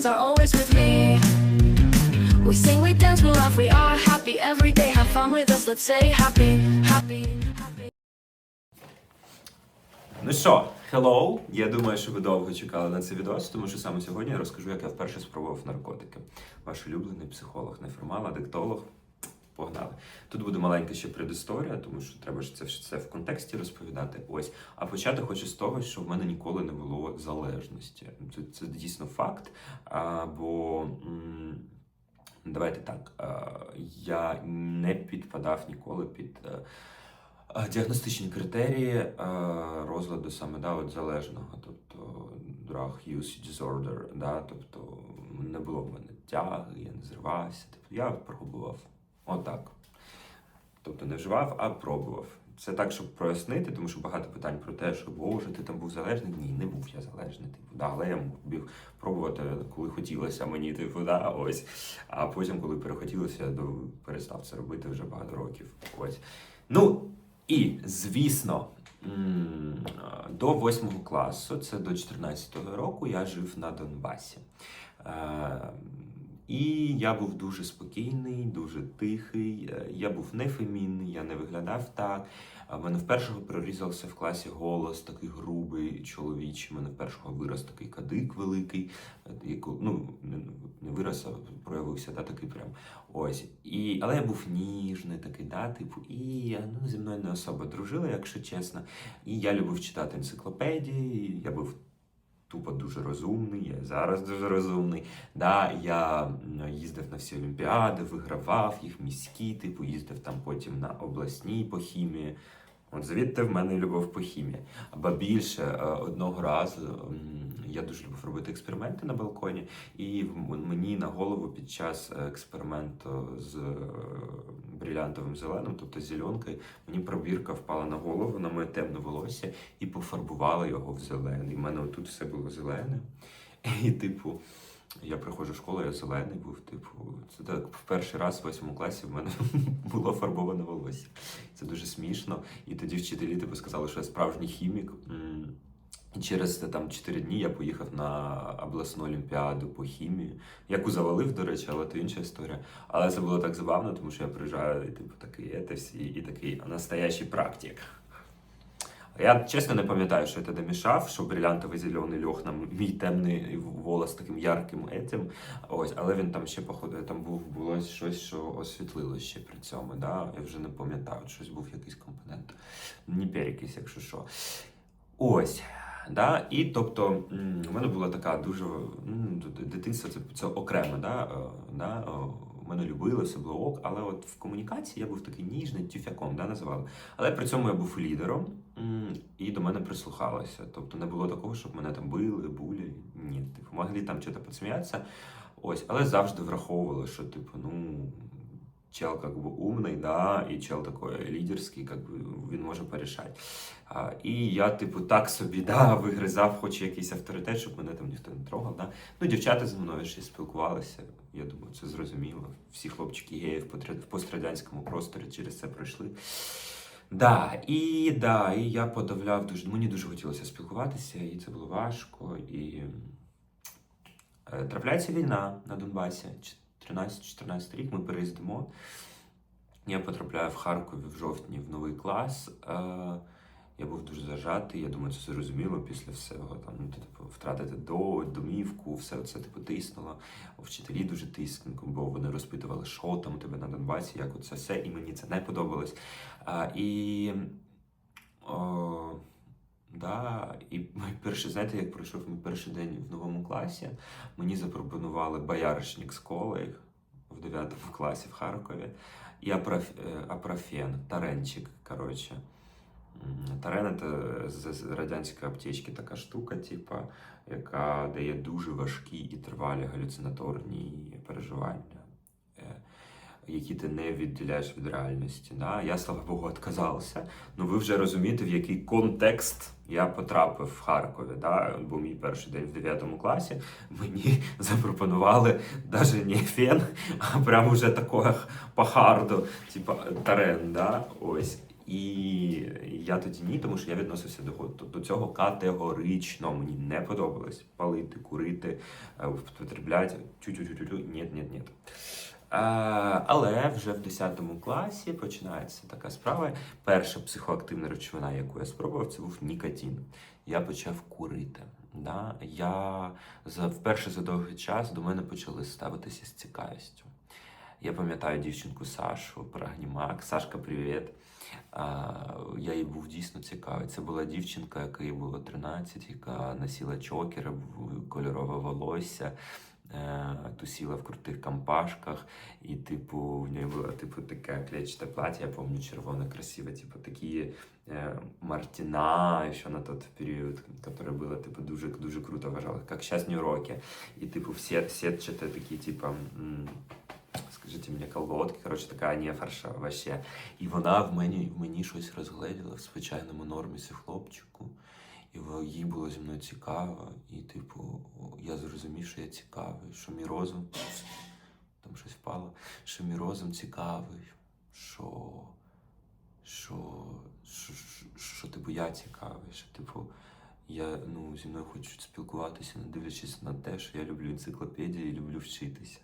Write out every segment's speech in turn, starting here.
friends are always with me. We sing, we dance, we laugh, we are happy every day. Have fun with us, let's say happy, happy. Ну що, hello! Я думаю, що ви довго чекали на цей відос, тому що саме сьогодні я розкажу, як я вперше спробував наркотики. Ваш улюблений психолог, неформал, адиктолог. Погнали. Тут буде маленька ще предісторія, тому що треба ж це все в контексті розповідати. Ось. А почати хочу з того, що в мене ніколи не було залежності. Це, це дійсно факт. А, бо давайте так, а, я не підпадав ніколи під. е, а, Діагностичні критерії е, розладу саме да, от залежного, тобто drug use disorder, да, тобто не було в мене тяги, я не зривався. Тобто я пробував отак. Тобто не вживав, а пробував. Це так, щоб прояснити, тому що багато питань про те, що Боже, ти там був залежний. Ні, не був я залежний. Типу, да, але я міг пробувати, коли хотілося мені, типу, да, ось. А потім, коли перехотілося, я перестав це робити вже багато років. Ось. Ну, і, звісно, до восьмого класу, це до 14-го року, я жив на Донбасі. Е, І я був дуже спокійний, дуже тихий. Е, Я був не фемінний, я не виглядав так. В мене в першого прорізався в класі голос, такий грубий, чоловічий. Мене в першого вирос такий кадик великий, е, яку, ну, не, вирос, а проявився, да, такий прям. Ось. І, але я був ніжний, такий, да, типу, і ну, зі мною не особо дружили, якщо чесно. І я любив читати енциклопедії, я був тупо дуже розумний, я зараз дуже розумний. Да, я їздив на всі олімпіади, вигравав їх міські, типу, їздив там потім на обласні по хімії. От звідти в мене любов по хімії. Або більше е, одного разу я дуже любив робити експерименти на балконі, і мені на голову під час е, експерименту з е, брилянтовим зеленим, тобто зеленкою, мені пробірка впала на голову, на моє темне волосся і пофарбувала його в зелений. У мене отут все було зелене. І, типу, я приходжу в школу, я зелений був. Типу, це так в перший раз в восьмому класі в мене було фарбоване волосся. Це дуже смішно. І тоді вчителі типу, сказали, що я справжній хімік. І через там 4 дні я поїхав на обласну олімпіаду по хімії, яку завалив, до речі, але то інша історія. Але це було так забавно, тому що я приїжджаю, і типу такий это всі, і такий настоящий практик. Я чесно не пам'ятаю, що я тоді мішав, що брилянтовий зелений льох на мій темний волос таким ярким етим. Ось, але він там ще походу, там був було щось, що освітлило ще при цьому. Да? Я вже не пам'ятаю, щось був якийсь компонент. Не перекись, якщо що. Ось. Да? І тобто у мене була така дуже д- дитинство, це, це окремо. Да? е, Да? е, Мене любили, все було ок, але от в комунікації я був такий ніжний тюфяком, да, називали. Але при цьому я був лідером і до мене прислухалися. Тобто не було такого, щоб мене там били, булі. Ні, типу, могли там щось посміятися. Ось, але завжди враховували, що типу, ну. Чел как бы умний, да, і чел такой лідерський, как бы він може порішати. А, і я, типу, так собі да, вигризав хоч якийсь авторитет, щоб мене там ніхто не трогав. Да. Ну, дівчата зі мною ще спілкувалися. Я думаю, це зрозуміло. Всі хлопчики геї в пострадянському просторі через це пройшли. Да, і да, і я подавляв дуже. Мені дуже хотілося спілкуватися, і це було важко. І е, трапляється війна на Донбасі. 13-14 рік ми переїздимо. Я потрапляю в Харкові в жовтні в новий клас. Я був дуже зажатий. Я думаю, це зрозуміло після всього. Там ну, типу, втратити до, домівку, все це типу тиснуло. Вчителі дуже тиснули, бо вони розпитували, що там у тебе на Донбасі, як оце все, і мені це не подобалось. А, і о, да, і перший, знаєте, як пройшов мій перший день в новому класі, мені запропонували бояришник з колою в 9 класі в Харкові і е, апрофен, таренчик, коротше. Тарен це з радянської аптечки така штука, типа, яка дає дуже важкі і тривалі галюцинаторні переживання, е, які ти не відділяєш від реальності. Да? Я, слава Богу, відказався. Ну ви вже розумієте, в який контекст я потрапив в Харкові. Да? Бо мій перший день в 9 класі мені запропонували навіть не фен, а прямо вже такого по харду, типа тарен. Да? Ось. І я тоді ні, тому що я відносився до, до, цього категорично. Мені не подобалось палити, курити, е, употребляти. Тю-тю-тю-тю. Ні, ні, ні. Е, Але вже в 10 класі починається така справа. Перша психоактивна речовина, яку я спробував, це був нікотин. Я почав курити. Да? Я за вперше за довгий час до мене почали ставитися з цікавістю. Я пам'ятаю дівчинку Сашу Прагнімак. Сашка, привіт. Я їй був дійсно цікавий. Це була дівчинка, якій було 13, яка носила чокери, кольорове волосся, е, тусіла в крутих компашках, і, типу, в неї було типу, таке клетчате плаття, я пам'ятаю, червоне, красиве, типу, такі е, Мартина, еще на тот период, которое было, типу, дуже, дуже круто вважалось, як зараз Нью-Роки. І, типу, все сетчатые такі, типу, м, мені, колготки, коротше, така нефарша вообще. І вона в мені, в мені щось розгледіла в звичайному нормісі хлопчику. І їй було зі мною цікаво, і, типу, я зрозумів, що я цікавий, що мій розум там щось впало, що мій розум цікавий, що, що, що, що, що типу, я цікавий, що, типу, я ну, зі мною хочуть спілкуватися, не дивлячись на те, що я люблю енциклопедії і люблю вчитися.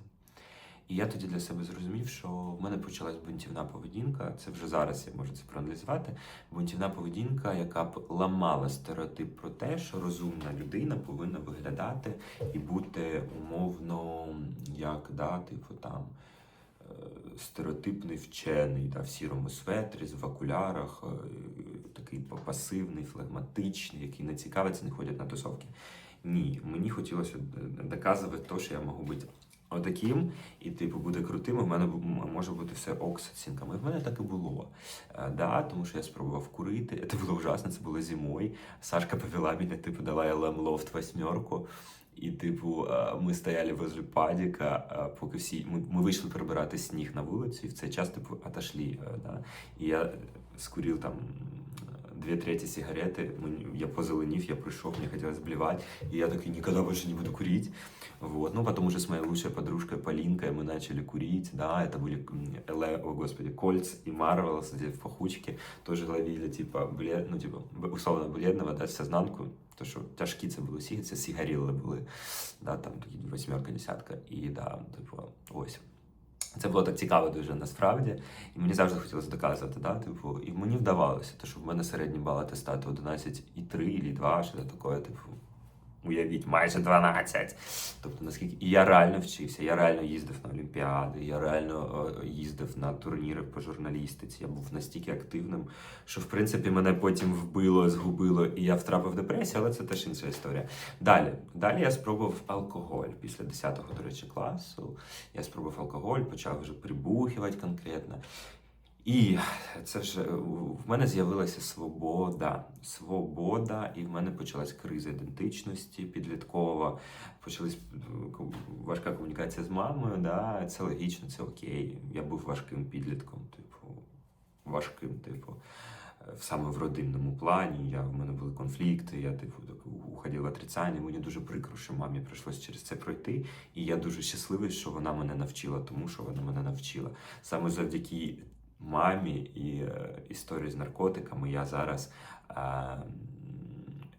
І я тоді для себе зрозумів, що в мене почалась бунтівна поведінка. Це вже зараз я можу це проаналізувати. Бунтівна поведінка, яка б ламала стереотип про те, що розумна людина повинна виглядати і бути умовно, як да, типу там е, стереотипний вчений, да, в сірому светрі, в окулярах, е, такий пасивний, флегматичний, який не цікавиться, не ходять на тусовки. Ні, мені хотілося доказувати те, що я можу бути отаким, і типу буде крутим, і в мене може бути все ок з оцінками. В мене так і було. Е, да, тому що я спробував курити. Це було ужасно, це було зимою. Сашка повела мене, типу, дала LM Loft восьмерку. І, типу, е, ми стояли возле падіка, е, поки всі. Ми, ми вийшли прибирати сніг на вулицю, і в цей час, типу, отошли. Да? І я скурив там две трети сигареты, мы- я позеленив, я пришел, мне хотелось блевать, и я такой, никогда больше не буду курить. Вот. Ну, потом уже с моей лучшей подружкой Полинкой мы начали курить, да, это были м, LA, о господи, Кольц и Марвелс, где в пахучке тоже ловили, типа, блед, ну, типа, б- условно бледного, да, сознанку, то, що тяжкі це були сіги, це сігаріли були, да, там такі восьмерка, десятка, і да, типу, ось. Це було так цікаво дуже насправді. І мені завжди хотілося доказувати, да? типу, і мені вдавалося, тому що в мене середній бал атестату 11,3 і 2, що це таке, типу, уявіть, майже 12. Тобто, наскільки. І я реально вчився, я реально їздив на Олімпіади, я реально е, їздив на турніри по журналістиці. Я був настільки активним, що в принципі мене потім вбило, згубило, і я втрапив в депресію, але це теж інша історія. Далі, далі я спробував алкоголь після 10-го, до речі, класу. Я спробував алкоголь, почав вже прибухувати конкретно. І це ж е, в мене з'явилася свобода. Свобода, і в мене почалась криза ідентичності підліткова, почалась е, важка комунікація з мамою. Да? Це логічно, це окей. Я був важким підлітком, типу, важким, типу, е, саме в родинному плані. Я, в мене були конфлікти, я типу так уходив в отрицання. Мені дуже прикро, що мамі прийшлося через це пройти. І я дуже щасливий, що вона мене навчила, тому що вона мене навчила. Саме завдяки мамі і е, історії з наркотиками я зараз е,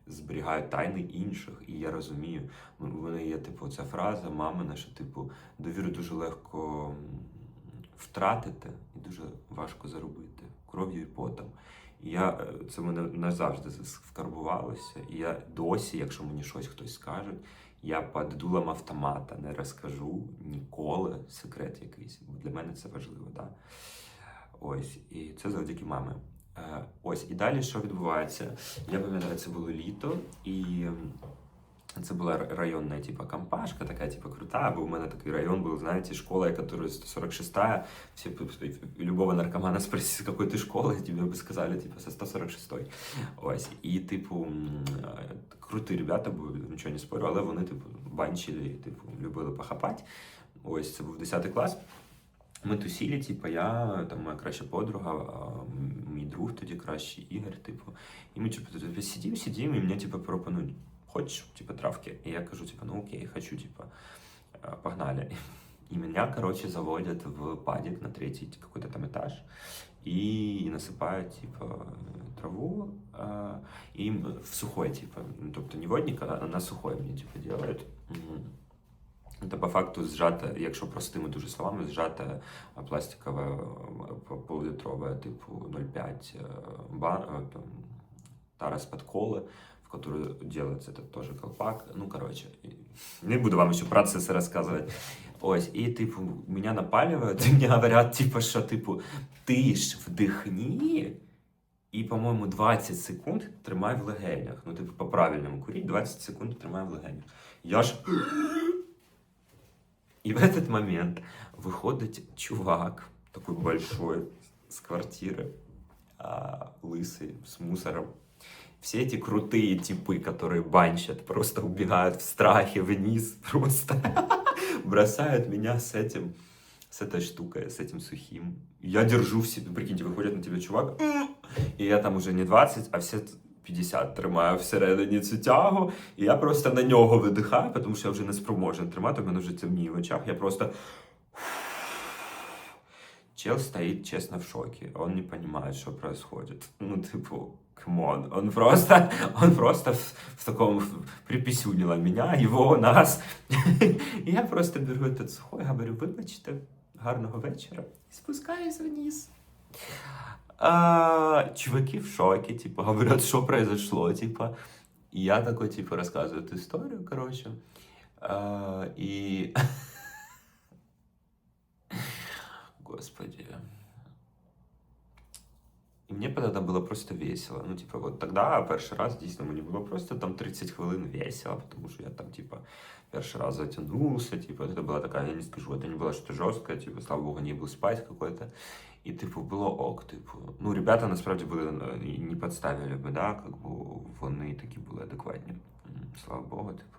зберігаю тайни інших, і я розумію, в мене є типу ця фраза мамина, що типу довіру дуже легко втратити і дуже важко заробити кров'ю і потом. Я е, це мене назавжди вкарбувалося. І я досі, якщо мені щось хтось скаже, я під дулом автомата не розкажу ніколи секрет якийсь. Бо для мене це важливо. Да? Ось, і це завдяки мамі. Е, Ось, і далі що відбувається? Я пам'ятаю, це було літо, і це була районна, типа, компашка, така, типа, крута, бо у мене такий район був, знаєте, школа, яка 146-я, все, п- п- любого наркомана спроси, з якої ти школи, тебе би сказали, типа, со 146-ї. Ось, і, типу, е, круті ребята були, нічого не спорю, але вони, типу, банчили, типу, любили похапати. Ось, це був 10 клас. Ми тусили, типу, я, там моя краща подруга, а, мій друг тоді кращий Ігор, типу. І ми типу, тут сидимо, сидимо, і мені типу, пропонують, хочеш, типу, травки? І я кажу, типу, ну окей, хочу, типу, погнали. И меня, короче, заводят в падик на третий какой-то там этаж и насыпают, типа, траву, им в сухой, типа, ну, тобто не водник, а на сухой мені, типа, делают. Мгм. Це по факту зжата, якщо простими дуже словами, зжата а, пластикова а, по- полулітрова, типу 0,5 е, ба, е, там, тара з-під коли, в которую делается этот тоже колпак. Ну, короче, и- не буду вам еще процессы рассказывать. Ось, і, типу, меня напаливают, і мені говорять, типу, що, типу, ти ж вдихні, і, по-моєму, 20 секунд тримай в легенях. Ну, типу, по-правильному куріть, 20 секунд тримай в легенях. Я ж и в этот момент выходит чувак, такой большой, с квартиры, а, лысый, с мусором. Все эти крутые типы, которые банчат, просто убегают в страхе вниз, просто бросают меня с этим, с этой штукой, с этим сухим. Я держу в себе, прикиньте, выходит на тебя чувак, и я там уже не 20, а все 50 тримаю всередині цю тягу, і я просто на нього видихаю, тому що я вже не спроможен тримати, в мене вже темніє в очах. Я просто. Чел стоит, честно, в шоке. Он не понимает, что происходит. Ну, типу, камон. Он просто, он просто в, в таком приписюнило меня, его, нас. І я просто беру этот сухой, говорю, вибачте, гарного вечора. І спускаюсь вниз. А, чуваки в шоке, типа, говорят, что произошло, типа. И я такой, типа, рассказываю эту историю, короче. А, и... Господи. І мені тогда було просто весело. Ну, типа, от тогда перший раз дійсно мені було просто там 30 хвилин весело, тому що я там, типа, перший раз затягнулся, типа, это была такая, я не скажу, это не было что-то жесткое, типа, слава богу, не был спать какой-то. І, типу, було ок, типу. Ну, ребята насправді були е, і не підставили би, да, как би вони такі були адекватні. М, Слава Богу, типу.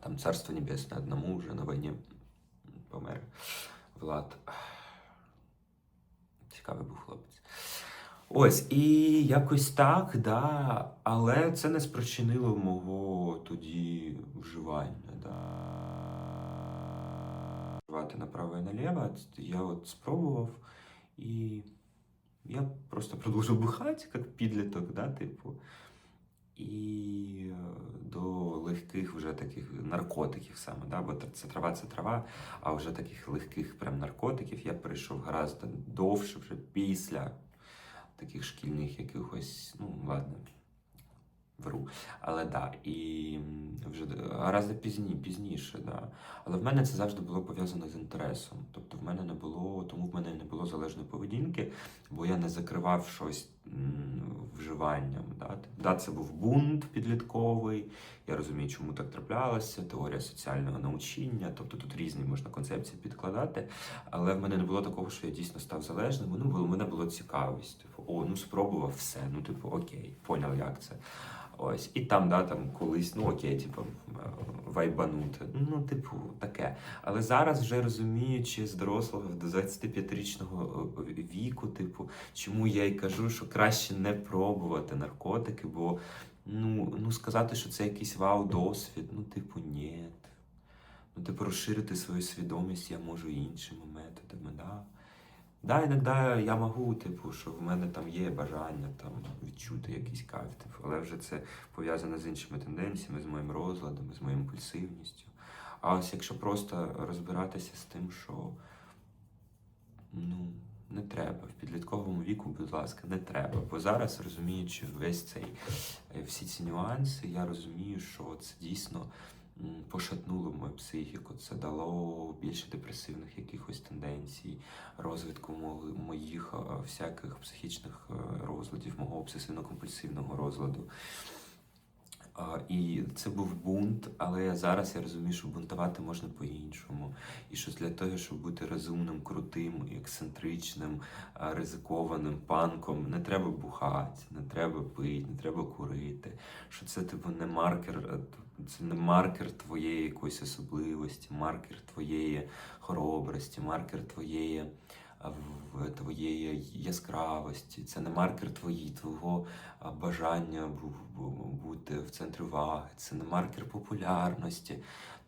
Там царство небесне одному вже на війні помер. Влад. Цікавий був хлопець. Ось, і якось так, да. Але це не спричинило мого тоді вживання. Да. Вживати направо і наліво. Я от спробував, і я просто продовжив бухати, як підліток, да, типу. І е, до легких вже таких наркотиків саме, да? бо це трава це трава, а вже таких легких прям наркотиків я прийшов гораздо довше, вже після таких шкільних якихось, ну ладно, вру. Але да, і вже рази пізні, пізніше, да. Але в мене це завжди було пов'язано з інтересом. Тобто в мене не було, тому в мене не було залежної поведінки, бо я не закривав щось м, вживанням. Да. да, це був бунт підлітковий. Я розумію, чому так траплялося, теорія соціального навчання, тобто тут різні можна концепції підкладати. Але в мене не було такого, що я дійсно став залежним. Ну, було, в мене була цікавість. Типу, о, ну спробував все. Ну, типу, окей, поняв, як це. Ось, і там, да, там колись, ну окей, типу, е, вайбанути. Ну, типу, таке. Але зараз вже розуміючи з дорослого до 25-річного е, віку, типу, чому я й кажу, що краще не пробувати наркотики, бо ну, ну сказати, що це якийсь вау-досвід, ну, типу, ні. Ну, типу, розширити свою свідомість я можу іншими методами, да. Да, іноді я можу, типу, що в мене там є бажання там відчути якийсь кайф, типу, але вже це пов'язано з іншими тенденціями, з моїм розладом, з моєю імпульсивністю. А ось якщо просто розбиратися з тим, що ну, не треба. В підлітковому віку, будь ласка, не треба. Бо зараз, розуміючи весь цей всі ці нюанси, я розумію, що це дійсно пошатнуло мою психіку. Це дало більше депресивних якихось тенденцій, розвитку мо- моїх всяких психічних е, розладів, мого обсесивно-компульсивного розладу. І це був бунт, але зараз я розумію, що бунтувати можна по-іншому. І що для того, щоб бути розумним, крутим, ексцентричним, ризикованим панком, не треба бухати, не треба пити, не треба курити. Що це типу не маркер, е, це не маркер твоєї якоїсь особливості, маркер твоєї хоробрості, маркер твоєї твоєї яскравості, це не маркер твої, твого бажання бу- бу- бути в центрі уваги, це не маркер популярності.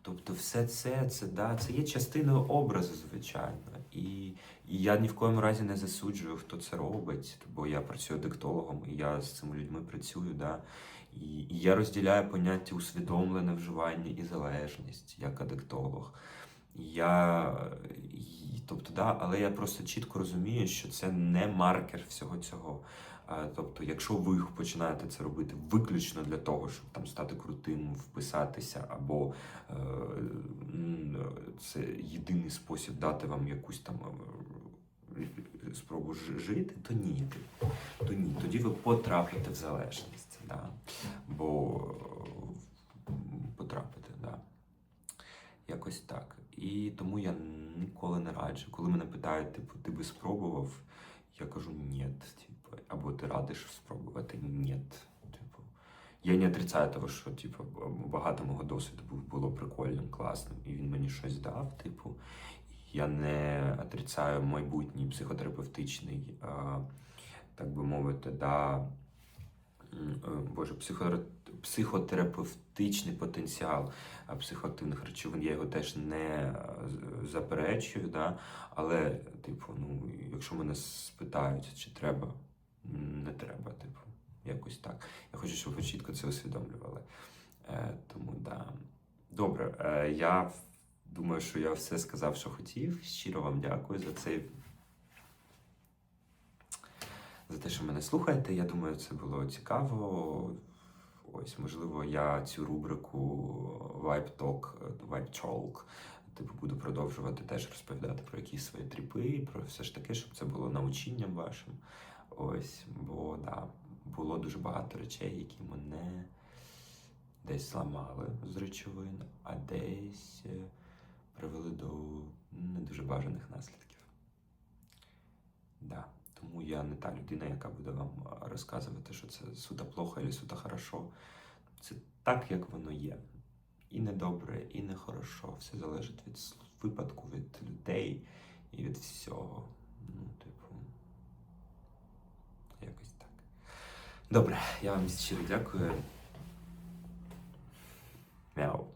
Тобто, все це, це, да, це є частиною образу, звичайно. І, і я ні в коєму разі не засуджую, хто це робить, бо я працюю диктологом, і я з цими людьми працюю. Да. І, і я розділяю поняття усвідомлене вживання і залежність як адиктолог. Я, тобто, да, але я просто чітко розумію, що це не маркер всього цього. Тобто, якщо ви починаєте це робити виключно для того, щоб там стати крутим, вписатися, або е, це єдиний спосіб дати вам якусь там е, спробу жити, то ні. То ні. Тоді ви потрапите в залежність. Да? Бо е, потрапите, да. Якось так. І тому я ніколи не раджу. Коли мене питають, типу, ти би спробував, я кажу ні. Типу, або ти радиш спробувати ні. Типу, я не отрицаю того, що типу, багато мого досвіду було прикольним, класним, і він мені щось дав. Типу, я не отрицаю майбутній психотерапевтичний, а, так би мовити, да, Боже, психотерапевтичний потенціал психоактивних речовин. Я його теж не е, заперечую, да? але, типу, ну, якщо мене спитають, чи треба, не треба, типу, якось так. Я хочу, щоб ви чітко це усвідомлювали. Е, тому да. Добре, е, я думаю, що я все сказав, що хотів. Щиро вам дякую за цей. За те, що мене слухаєте. Я думаю, це було цікаво. Ось, можливо, я цю рубрику Vibe Talk, Vibe Talk, типу, буду продовжувати теж розповідати про якісь свої тріпи, про все ж таки, щоб це було научінням вашим. Ось, бо да, було дуже багато речей, які мене десь зламали з речовин, а десь е, привели до не дуже бажаних наслідків. Да. Тому я не та людина, яка буде вам розказувати, що це суто плохо або суто хорошо. Це так, як воно є. І не добре, і не хорошо. Все залежить від випадку, від людей і від всього. Ну, типу, якось так. Добре, я вам щиро дякую. Мяу.